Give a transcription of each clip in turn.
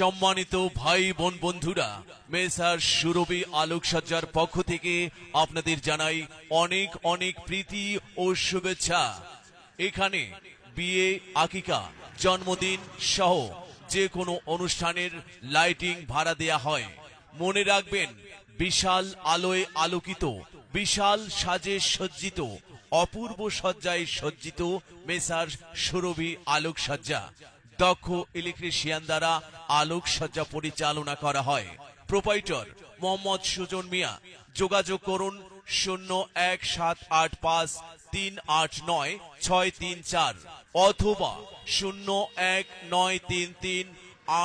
সম্মানিত ভাই বোন বন্ধুরা, মেসার সুরভি আলোকসজ্জার পক্ষ থেকে আপনাদের জানাই অনেক অনেক প্রীতি ও শুভেচ্ছা। এখানে বিয়ে আকিকা, জন্মদিন সহ যে কোনো অনুষ্ঠানের লাইটিং ভাড়া দেয়া হয়। মনে রাখবেন, বিশাল আলোয় আলোকিত, বিশাল সাজে সজ্জিত, অপূর্ব সজ্জায় সজ্জিত মেসার সুরভি আলোকসজ্জা। দক্ষ ইলেকট্রিশিয়ান দ্বারা আলোকসজ্জা পরিচালনা করা হয়। প্রোপাইটর, মোহাম্মদ সুজন মিয়া। যোগাযোগ করুন শূন্য এক সাত আট পাঁচ তিন আট নয় ছয় তিন চার অথবা শূন্য এক নয় তিন তিন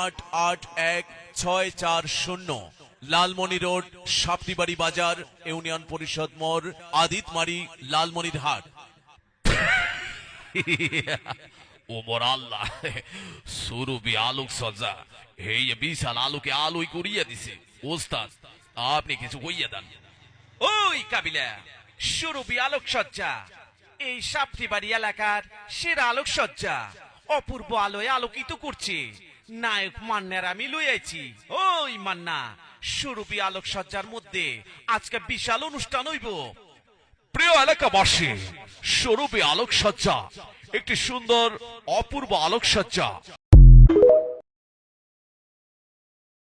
আট আট এক ছয় চার শূন্য। লালমনি রোড সাপ্তিবাড়ি বাজার, ইউনিয়ন পরিষদ মোড়, আদিতমারি, লালমনির হাট। ওমর আল্লাহ সুরুবি আলোক সজ্জা এই বিশাল আলোকে আলোই করিয়া দিছে। ওস্তাদ আপনি কিছু কইয়া দেন। ওই কাবিলা সুরভি আলোকসজ্জা। এই সাপ্তিবাড়ি এলাকার সেরা আলোকসজ্জা। অপূর্ব আলোয় আলোকিত করছে। নায়ক মান্নার আমি লইয়াছি ওই মান্না সুরভি আলোকসজ্জার মধ্যে আজকে বিশাল অনুষ্ঠান হইব। প্রিয় এলাকাবাসী স্বরূপে আলোকসজ্জা একটি সুন্দর অপূর্ব আলোকসজ্জা।